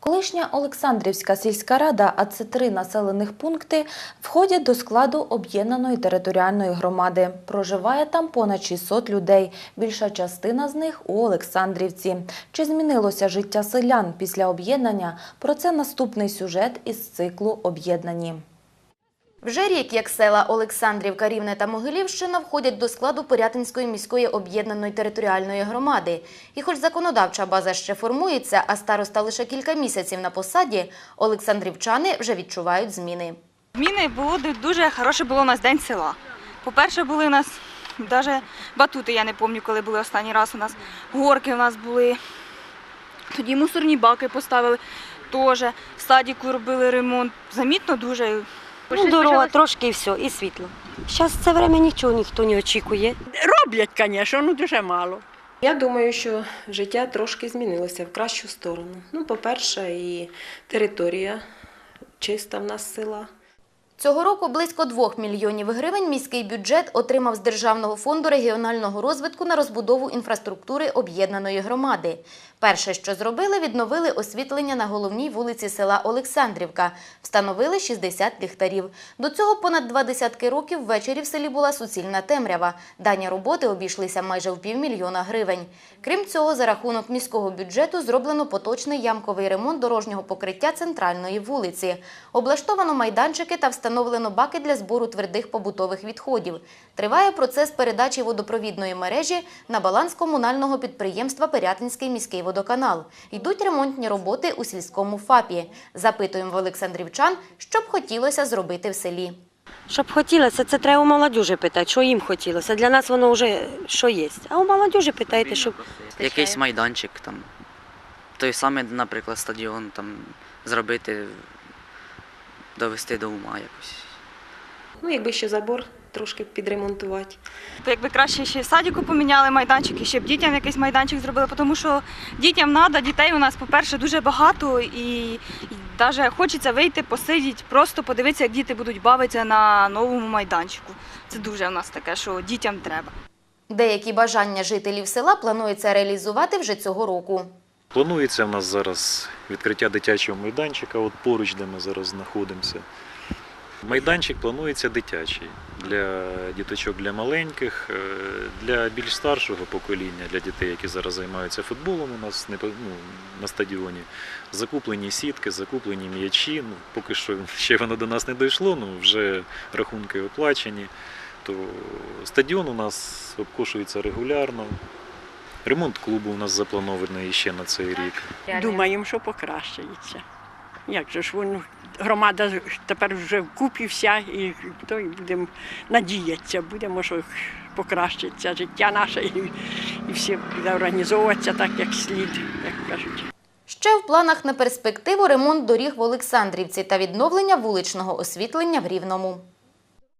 Колишня Олександрівська сільська рада, а це три населених пункти, входять до складу об'єднаної територіальної громади. Проживає там понад 600 людей. Більша частина з них у Олександрівці. Чи змінилося життя селян після об'єднання? Про це наступний сюжет із циклу «Об'єднані». Вже рік, як села Олександрівка, Рівне та Могилівщина входять до складу Порятинської міської об'єднаної територіальної громади. І хоч законодавча база ще формується, а староста лише кілька місяців на посаді, олександрівчани вже відчувають зміни. Зміни було ду- дуже хороше було у нас день села. По-перше, були у нас навіть батути, я не пам'ятаю, коли були останній раз у нас. Горки у нас були. Тоді мусорні баки поставили теж. В садіку робили ремонт. Замітно дуже. Ну, дорога трошки і все, і світло. Зараз це время нічого ніхто не очікує. Роблять, звісно, ну дуже мало. Я думаю, що життя трошки змінилося в кращу сторону. Ну, по-перше, і територія чиста в нас села. Цього року близько 2 мільйонів гривень міський бюджет отримав з Державного фонду регіонального розвитку на розбудову інфраструктури об'єднаної громади. Перше, що зробили, відновили освітлення на головній вулиці села Олександрівка. Встановили 60 ліхтарів. До цього понад два десятки років ввечері в селі була суцільна темрява. Дані роботи обійшлися майже в півмільйона гривень. Крім цього, за рахунок міського бюджету зроблено поточний ямковий ремонт дорожнього покриття центральної вулиці. Облаштовано майданчики та встановлено баки для збору твердих побутових відходів. Триває процес передачі водопровідної мережі на баланс комунального підприємства Пирятинський міський водоканал. Йдуть ремонтні роботи у сільському ФАПі. Запитуємо в Олександрівчан, що б хотілося зробити в селі. Щоб хотілося, це треба у молодіжі питати, що їм хотілося. Для нас воно вже що є. А у молодіжі питайте, щоб Якийсь майданчик там. Той самий, наприклад, стадіон там зробити, довести до ума якось. Ну, якби ще забор трошки підремонтувати. Якби краще ще садіку поміняли майданчик, і ще б дітям якийсь майданчик зробили, тому що дітям треба, дітей у нас, по-перше, дуже багато, і навіть хочеться вийти, посидіти, просто подивитися, як діти будуть бавитися на новому майданчику. Це дуже у нас таке, що дітям треба. Деякі бажання жителів села планується реалізувати вже цього року. Планується в нас зараз відкриття дитячого майданчика, от поруч, де ми зараз знаходимося. Майданчик планується дитячий для діточок для маленьких, е, для більш старшого покоління, для дітей, які зараз займаються футболом у нас ну, на стадіоні. Закуплені сітки, закуплені м'ячі. Ну, поки що ще воно до нас не дійшло, ну вже рахунки оплачені. То стадіон у нас обкошується регулярно. Ремонт клубу у нас запланований ще на цей рік. Думаємо, що покращається. Як же ж воно, громада тепер вже вкупі вся, і то і будемо надіятися, будемо, що покращиться життя наше, і, і все буде організовуватися так, як слід, як кажуть. Ще в планах на перспективу ремонт доріг в Олександрівці та відновлення вуличного освітлення в Рівному.